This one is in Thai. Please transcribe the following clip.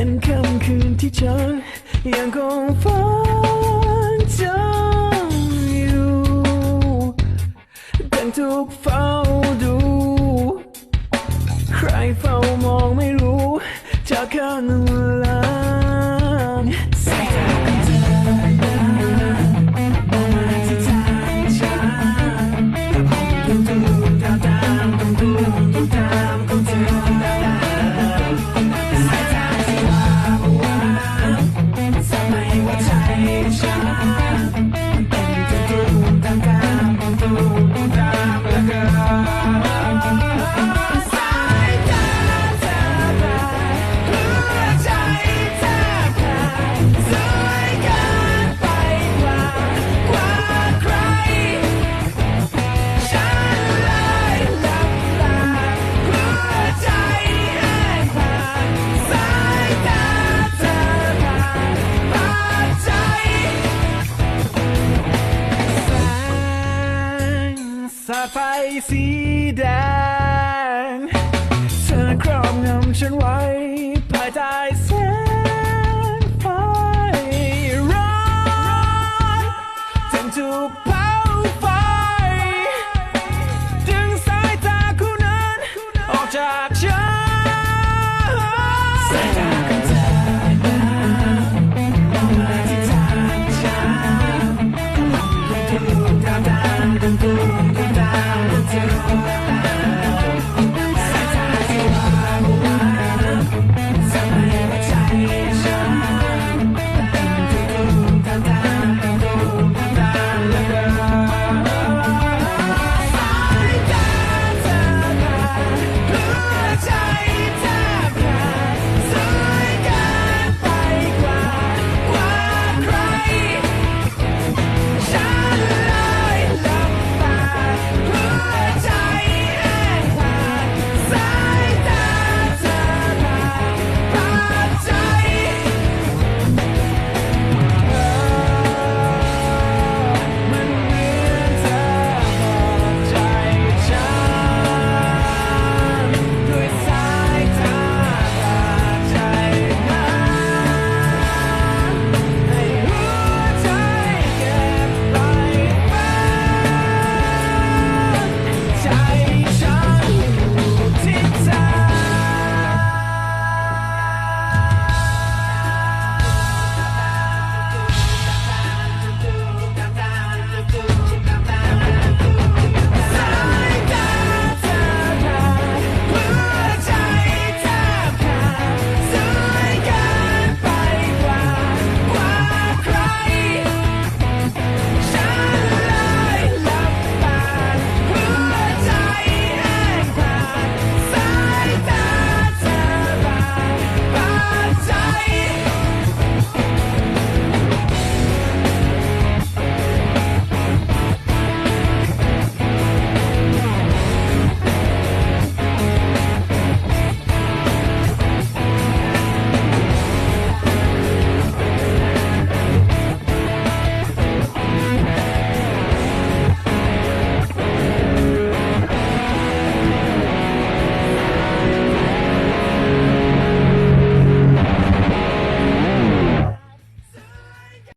เป็นค่ำคืนที่ฉันยังคงฝันจำอยู่แต่ทุกเฝ้าดู ใครเฝ้ามองไม่รู้จากข้าง สีแดง เธอครอบงำฉันไว้ภายใต้แสงไฟร้อนจนถูกเผาไฟ ดึงสายตาคู่นั้นออกจาก